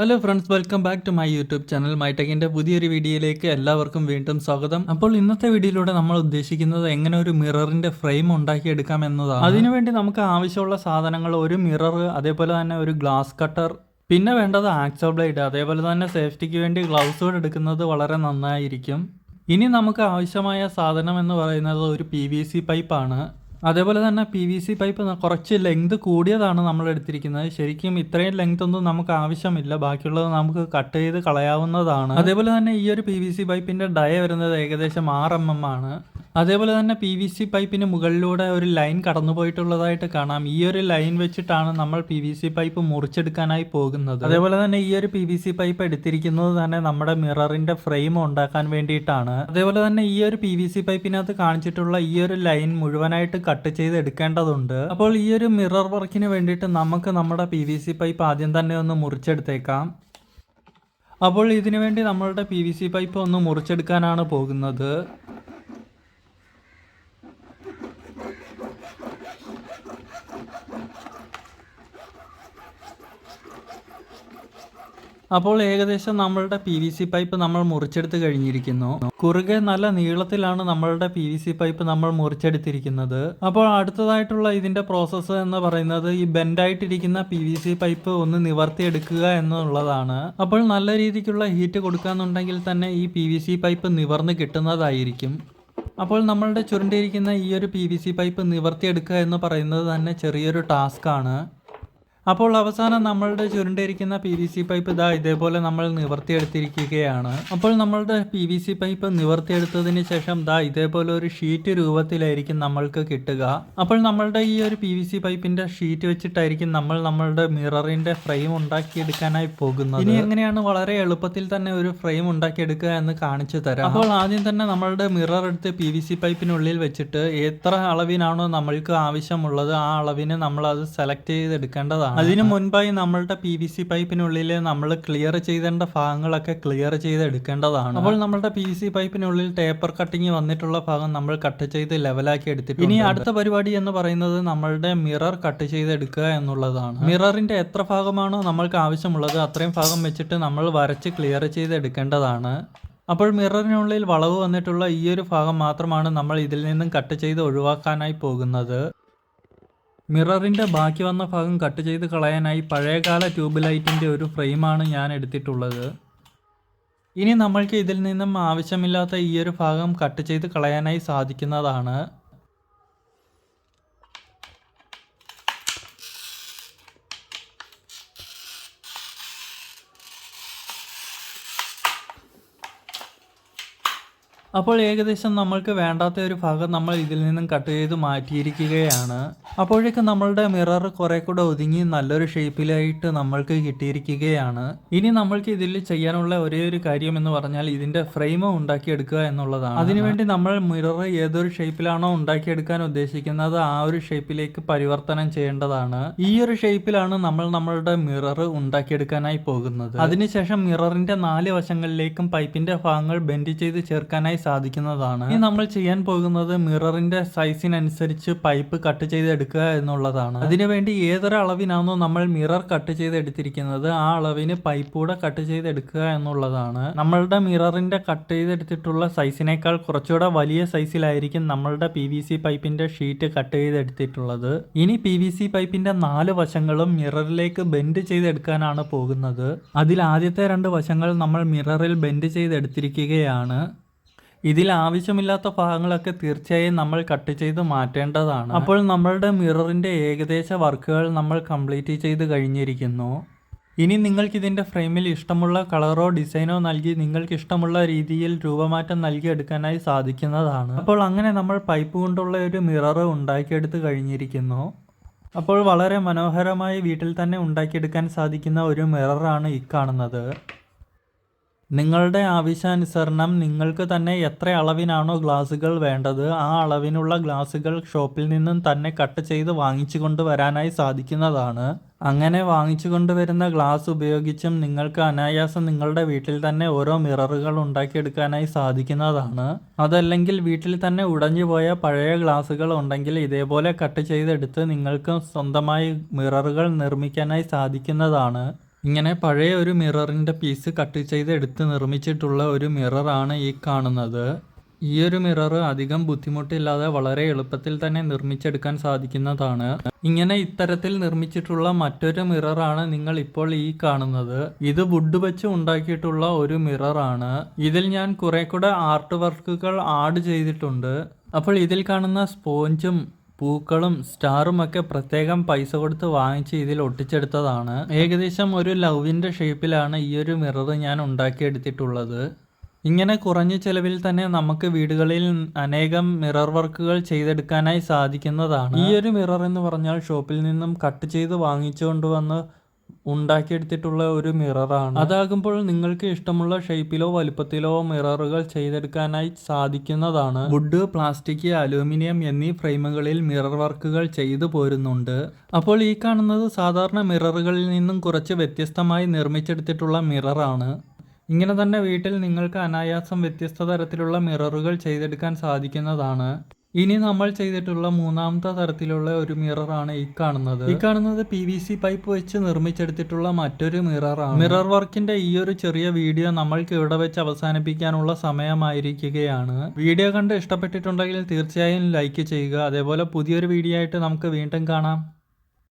Hello friends welcome back to my YouTube channel മൈടെക്കിന്റെ പുതിയൊരു വീഡിയോയിലേക്ക് എല്ലാവർക്കും വീണ്ടും സ്വാഗതം. അപ്പോൾ ഇന്നത്തെ വീഡിയോയിലൂടെ നമ്മൾ ഉദ്ദേശിക്കുന്നത് എങ്ങനെ ഒരു മിററിന്റെ ഫ്രെയിം ഉണ്ടാക്കിയെടുക്കാം എന്നതാണ്. അതിനുവേണ്ടി നമുക്ക് ആവശ്യമുള്ള സാധനങ്ങൾ ഒരു മിറർ അതേപോലെ തന്നെ ഒരു ഗ്ലാസ് കട്ടർ പിന്നെ വേണ്ടത് ആക്സോ ബ്ലേഡ് അതേപോലെ തന്നെ സേഫ്റ്റിക്ക് വേണ്ടി ഗ്ലൗസുകൾ എടുക്കുന്നത് വളരെ നന്നായിരിക്കും. ഇനി നമുക്ക് ആവശ്യമായ സാധനം എന്ന് പറയുന്നത് ഒരു പി വി സി പൈപ്പാണ്. അതേപോലെ തന്നെ പി വി സി പൈപ്പ് കുറച്ച് ലെങ്ത് കൂടിയതാണ് നമ്മൾ എടുത്തിരിക്കുന്നത്. ശരിക്കും ഇത്രയും ലെങ്ത് ഒന്നും നമുക്ക് ആവശ്യമില്ല. ബാക്കിയുള്ളത് നമുക്ക് കട്ട് ചെയ്ത് കളയാവുന്നതാണ്. അതേപോലെ തന്നെ ഈ ഒരു പി വി സി ഡയ വരുന്നത് ഏകദേശം ആറ് എം എം ആണ്. അതേപോലെ തന്നെ പി വി സി പൈപ്പിന് മുകളിലൂടെ ഒരു ലൈൻ കടന്നു പോയിട്ടുള്ളതായിട്ട് കാണാം. ഈ ഒരു ലൈൻ വെച്ചിട്ടാണ് നമ്മൾ പി വി സി പൈപ്പ് മുറിച്ചെടുക്കാനായി പോകുന്നത്. അതേപോലെ തന്നെ ഈ ഒരു പി വി സി പൈപ്പ് എടുത്തിരിക്കുന്നത് തന്നെ നമ്മുടെ മിററിന്റെ ഫ്രെയിം ഉണ്ടാക്കാൻ വേണ്ടിയിട്ടാണ്. അതേപോലെ തന്നെ ഈ ഒരു പി വി സി പൈപ്പിനകത്ത് കാണിച്ചിട്ടുള്ള ഈ ഒരു ലൈൻ മുഴുവനായിട്ട് കട്ട് ചെയ്ത് എടുക്കേണ്ടതുണ്ട്. അപ്പോൾ ഈ ഒരു മിറർ വർക്കിന് വേണ്ടിയിട്ട് നമുക്ക് നമ്മുടെ പി വി സി പൈപ്പ് ആദ്യം തന്നെ ഒന്ന് മുറിച്ചെടുത്തേക്കാം. അപ്പോൾ ഇതിനുവേണ്ടി നമ്മളുടെ പി വി സി പൈപ്പ് ഒന്ന് മുറിച്ചെടുക്കാനാണ് പോകുന്നത്. അപ്പോൾ ഏകദേശം നമ്മളുടെ പി വി സി പൈപ്പ് നമ്മൾ മുറിച്ചെടുത്ത് കഴിഞ്ഞിരിക്കുന്നു. കുറുകെ നല്ല നീളത്തിലാണ് നമ്മളുടെ പി വി സി പൈപ്പ് നമ്മൾ മുറിച്ചെടുത്തിരിക്കുന്നത്. അപ്പോൾ അടുത്തതായിട്ടുള്ള ഇതിന്റെ പ്രോസസ്സ് എന്ന് പറയുന്നത് ഈ ബെൻഡായിട്ടിരിക്കുന്ന പി വി സി പൈപ്പ് ഒന്ന് നിവർത്തിയെടുക്കുക എന്നുള്ളതാണ്. അപ്പോൾ നല്ല രീതിക്കുള്ള ഹീറ്റ് കൊടുക്കാന്നുണ്ടെങ്കിൽ തന്നെ ഈ പി വി സി പൈപ്പ് നിവർന്ന് കിട്ടുന്നതായിരിക്കും. അപ്പോൾ നമ്മളുടെ ചുരുണ്ടിരിക്കുന്ന ഈ ഒരു പി വി സി പൈപ്പ് നിവർത്തിയെടുക്കുക എന്ന് പറയുന്നത് തന്നെ ചെറിയൊരു ടാസ്ക് ആണ്. അപ്പോൾ അവസാനം നമ്മളുടെ ചുരുണ്ടിരിക്കുന്ന പി വി സി പൈപ്പ് ഇതാ ഇതേപോലെ നമ്മൾ നിവർത്തിയെടുത്തിരിക്കുകയാണ്. അപ്പോൾ നമ്മളുടെ പി വി സി പൈപ്പ് നിവർത്തിയെടുത്തതിന് ശേഷം ദാ ഇതേപോലെ ഒരു ഷീറ്റ് രൂപത്തിലായിരിക്കും നമ്മൾക്ക് കിട്ടുക. അപ്പോൾ നമ്മളുടെ ഈ ഒരു പി വി സി പൈപ്പിന്റെ ഷീറ്റ് വെച്ചിട്ടായിരിക്കും നമ്മൾ നമ്മളുടെ മിററിന്റെ ഫ്രെയിം ഉണ്ടാക്കിയെടുക്കാനായി പോകുന്നത്. ഇനി എങ്ങനെയാണ് വളരെ എളുപ്പത്തിൽ തന്നെ ഒരു ഫ്രെയിം ഉണ്ടാക്കിയെടുക്കുക എന്ന് കാണിച്ചു തരാം. അപ്പോൾ ആദ്യം തന്നെ നമ്മളുടെ മിറർ എടുത്ത് പി വി സി പൈപ്പിനുള്ളിൽ വെച്ചിട്ട് എത്ര അളവിനാണോ നമ്മൾക്ക് ആവശ്യമുള്ളത് ആ അളവിന് നമ്മൾ അത് സെലക്ട് ചെയ്തെടുക്കേണ്ടതാണ്. അതിനു മുൻപായി നമ്മളുടെ പി വി സി പൈപ്പിനുള്ളിൽ നമ്മൾ ക്ലിയർ ചെയ്തേണ്ട ഭാഗങ്ങളൊക്കെ ക്ലിയർ ചെയ്ത് എടുക്കേണ്ടതാണ് അപ്പോൾ നമ്മളുടെ പി വി സി പൈപ്പിനുള്ളിൽ ടേപ്പർ കട്ടിങ് വന്നിട്ടുള്ള ഭാഗം നമ്മൾ കട്ട് ചെയ്ത് ലെവലാക്കി എടുത്തിട്ട് ഇനി അടുത്ത പരിപാടി എന്ന് പറയുന്നത് നമ്മളുടെ മിറർ കട്ട് ചെയ്ത് എടുക്കുക എന്നുള്ളതാണ്. മിററിന്റെ എത്ര ഭാഗമാണോ നമ്മൾക്ക് ആവശ്യമുള്ളത് അത്രയും ഭാഗം വെച്ചിട്ട് നമ്മൾ വരച്ച് ക്ലിയർ ചെയ്ത് എടുക്കേണ്ടതാണ് അപ്പോൾ മിററിനുള്ളിൽ വളവ് വന്നിട്ടുള്ള ഈ ഒരു ഭാഗം മാത്രമാണ് നമ്മൾ ഇതിൽ നിന്നും കട്ട് ചെയ്ത് ഒഴിവാക്കാനായി പോകുന്നത്. മിററിന്റെ ബാക്കി വന്ന ഭാഗം കട്ട് ചെയ്ത് കളയാനായി പഴയകാല ട്യൂബ് ലൈറ്റിന്റെ ഒരു ഫ്രെയിമാണ് ഞാൻ എടുത്തിട്ടുള്ളത്. ഇനി നമ്മൾക്ക് ഇതിൽ നിന്നും ആവശ്യമില്ലാത്ത ഈ ഒരു ഭാഗം കട്ട് ചെയ്ത് കളയാനായി സാധിക്കുന്നതാണ്. അപ്പോൾ ഏകദേശം നമ്മൾക്ക് വേണ്ടാത്ത ഒരു ഭാഗം നമ്മൾ ഇതിൽ നിന്നും കട്ട് ചെയ്ത് മാറ്റിയിരിക്കുകയാണ്. അപ്പോഴേക്കും നമ്മളുടെ മിറർ കുറെ കൂടെ ഒതുങ്ങി നല്ലൊരു ഷേപ്പിലായിട്ട് നമ്മൾക്ക് കിട്ടിയിരിക്കുകയാണ്. ഇനി നമ്മൾക്ക് ഇതിൽ ചെയ്യാനുള്ള ഒരേ ഒരു കാര്യം എന്ന് പറഞ്ഞാൽ ഇതിന്റെ ഫ്രെയിം ഉണ്ടാക്കിയെടുക്കുക എന്നുള്ളതാണ്. അതിനുവേണ്ടി നമ്മൾ മിറർ ഏതൊരു ഷേപ്പിലാണോ ഉണ്ടാക്കിയെടുക്കാൻ ഉദ്ദേശിക്കുന്നത് ആ ഒരു ഷേപ്പിലേക്ക് പരിവർത്തനം ചെയ്യേണ്ടതാണ്. ഈ ഒരു ഷേപ്പിലാണ് നമ്മൾ നമ്മളുടെ മിറർ ഉണ്ടാക്കിയെടുക്കാനായി പോകുന്നത്. അതിനുശേഷം മിററിന്റെ നാല് വശങ്ങളിലേക്കും പൈപ്പിന്റെ ഭാഗങ്ങൾ ബെൻഡ് ചെയ്ത് ചേർക്കാനായി സാധിക്കുന്നതാണ്. ഇനി നമ്മൾ ചെയ്യാൻ പോകുന്നത് മിററിന്റെ സൈസിനനുസരിച്ച് പൈപ്പ് കട്ട് ചെയ്തെടുക്കുക എന്നുള്ളതാണ്. അതിനുവേണ്ടി ഏതൊരു അളവിനാണോ നമ്മൾ മിറർ കട്ട് ചെയ്ത് എടുത്തിരിക്കുന്നത് ആ അളവിന് പൈപ്പ് കൂടെ കട്ട് ചെയ്തെടുക്കുക എന്നുള്ളതാണ്. നമ്മളുടെ മിററിന്റെ കട്ട് ചെയ്തെടുത്തിട്ടുള്ള സൈസിനേക്കാൾ കുറച്ചുകൂടെ വലിയ സൈസിലായിരിക്കും നമ്മളുടെ പി വി സി പൈപ്പിന്റെ ഷീറ്റ് കട്ട് ചെയ്തെടുത്തിട്ടുള്ളത്. ഇനി പി വി സി പൈപ്പിന്റെ നാല് വശങ്ങളും മിററിലേക്ക് ബെൻഡ് ചെയ്തെടുക്കാനാണ് പോകുന്നത്. അതിൽ ആദ്യത്തെ രണ്ട് വശങ്ങൾ നമ്മൾ മിററിൽ ബെൻഡ് ചെയ്തെടുത്തിരിക്കുകയാണ്. ഇതിൽ ആവശ്യമില്ലാത്ത ഭാഗങ്ങളൊക്കെ തീർച്ചയായും നമ്മൾ കട്ട് ചെയ്ത് മാറ്റേണ്ടതാണ്. അപ്പോൾ നമ്മളുടെ മിററിന്റെ ഏകദേശ വർക്കുകൾ നമ്മൾ കംപ്ലീറ്റ് ചെയ്ത് കഴിഞ്ഞിരിക്കുന്നു. ഇനി നിങ്ങൾക്ക് ഇതിന്റെ ഫ്രെയിമിൽ ഇഷ്ടമുള്ള കളറോ ഡിസൈനോ നൽകി നിങ്ങൾക്ക് ഇഷ്ടമുള്ള രീതിയിൽ രൂപമാറ്റം നൽകി എടുക്കാനായി സാധിക്കുന്നതാണ്. അപ്പോൾ അങ്ങനെ നമ്മൾ പൈപ്പ് കൊണ്ടുള്ള ഒരു മിറർ ഉണ്ടാക്കിയെടുത്ത് കഴിഞ്ഞിരിക്കുന്നു. അപ്പോൾ വളരെ മനോഹരമായി വീട്ടിൽ തന്നെ ഉണ്ടാക്കിയെടുക്കാൻ സാധിക്കുന്ന ഒരു മിററാണ് ഈ കാണുന്നത്. നിങ്ങളുടെ ആവശ്യാനുസരണം നിങ്ങൾക്ക് തന്നെ എത്ര അളവിനാണോ ഗ്ലാസുകൾ വേണ്ടത് ആ അളവിനുള്ള ഗ്ലാസുകൾ ഷോപ്പിൽ നിന്നും തന്നെ കട്ട് ചെയ്ത് വാങ്ങിച്ചു കൊണ്ടുവരാനായി സാധിക്കുന്നതാണ്. അങ്ങനെ വാങ്ങിച്ചു കൊണ്ടുവരുന്ന ഗ്ലാസ് ഉപയോഗിച്ചും നിങ്ങൾക്ക് അനായാസം നിങ്ങളുടെ വീട്ടിൽ തന്നെ ഓരോ മിററുകൾ ഉണ്ടാക്കിയെടുക്കാനായി സാധിക്കുന്നതാണ്. അതല്ലെങ്കിൽ വീട്ടിൽ തന്നെ ഉടഞ്ഞു പോയ പഴയ ഗ്ലാസുകൾ ഉണ്ടെങ്കിൽ ഇതേപോലെ കട്ട് ചെയ്തെടുത്ത് നിങ്ങൾക്ക് സ്വന്തമായി മിററുകൾ നിർമ്മിക്കാനായി സാധിക്കുന്നതാണ്. ഇങ്ങനെ പഴയ ഒരു മിററിന്റെ പീസ് കട്ട് ചെയ്ത് എടുത്ത് നിർമ്മിച്ചിട്ടുള്ള ഒരു മിററാണ് ഈ കാണുന്നത്. ഈ ഒരു മിറർ അധികം ബുദ്ധിമുട്ടില്ലാതെ വളരെ എളുപ്പത്തിൽ തന്നെ നിർമ്മിച്ചെടുക്കാൻ സാധിക്കുന്നതാണ്. ഇങ്ങനെ ഇത്തരത്തിൽ നിർമ്മിച്ചിട്ടുള്ള മറ്റൊരു മിററാണ് നിങ്ങൾ ഇപ്പോൾ ഈ കാണുന്നത്. ഇത് വുഡ് വെച്ച് ഉണ്ടാക്കിയിട്ടുള്ള ഒരു മിററാണ് ഇതിൽ ഞാൻ കുറെ കൂടെ ആർട്ട് വർക്കുകൾ ആഡ് ചെയ്തിട്ടുണ്ട്. അപ്പോൾ ഇതിൽ കാണുന്ന സ്പോഞ്ചും പൂക്കളും സ്റ്റാറുമൊക്കെ പ്രത്യേകം പൈസ കൊടുത്ത് വാങ്ങിച്ച് ഇതിൽ ഒട്ടിച്ചെടുത്തതാണ്. ഏകദേശം ഒരു ലവിന്റെ ഷേപ്പിലാണ് ഈ ഒരു മിറർ ഞാൻ ഉണ്ടാക്കിയെടുത്തിട്ടുള്ളത്. ഇങ്ങനെ കുറഞ്ഞ ചെലവിൽ തന്നെ നമുക്ക് വീടുകളിൽ അനേകം മിറർ വർക്കുകൾ ചെയ്തെടുക്കാനായി സാധിക്കുന്നതാണ്. ഈ ഒരു മിറർ എന്ന് പറഞ്ഞാൽ ഷോപ്പിൽ നിന്നും കട്ട് ചെയ്ത് വാങ്ങിച്ചുകൊണ്ട് വന്ന് ഉണ്ടാക്കിയെടുത്തിട്ടുള്ള ഒരു മിററാണ്. അതാകുമ്പോൾ നിങ്ങൾക്ക് ഇഷ്ടമുള്ള ഷേപ്പിലോ വലുപ്പത്തിലോ മിററുകൾ ചെയ്തെടുക്കാനായി സാധിക്കുന്നതാണ്. വുഡ് പ്ലാസ്റ്റിക് അലൂമിനിയം എന്നീ ഫ്രെയിമുകളിൽ മിറർ വർക്കുകൾ ചെയ്തു പോരുന്നുണ്ട്. അപ്പോൾ ഈ കാണുന്നത് സാധാരണ മിററുകളിൽ നിന്നും കുറച്ച് വ്യത്യസ്തമായി നിർമ്മിച്ചെടുത്തിട്ടുള്ള മിററാണ്. ഇങ്ങനെ തന്നെ വീട്ടിൽ നിങ്ങൾക്ക് അനായാസം വ്യത്യസ്ത തരത്തിലുള്ള മിററുകൾ ചെയ്തെടുക്കാൻ സാധിക്കുന്നതാണ്. ഇനി നമ്മൾ ചെയ്തിട്ടുള്ള മൂന്നാമത്തെ തരത്തിലുള്ള ഒരു മിററാണ് ഈ കാണുന്നത്. ഈ കാണുന്നത് പി വി സി പൈപ്പ് വെച്ച് നിർമ്മിച്ചെടുത്തിട്ടുള്ള മറ്റൊരു മിററാണ് മിറർ വർക്കിന്റെ ഈ ഒരു ചെറിയ വീഡിയോ നമ്മൾക്ക് ഇവിടെ വെച്ച് അവസാനിപ്പിക്കാനുള്ള സമയമായിരിക്കുകയാണ്. വീഡിയോ കണ്ട് ഇഷ്ടപ്പെട്ടിട്ടുണ്ടെങ്കിൽ തീർച്ചയായും ലൈക്ക് ചെയ്യുക. അതേപോലെ പുതിയൊരു വീഡിയോ ആയിട്ട് നമുക്ക് വീണ്ടും കാണാം.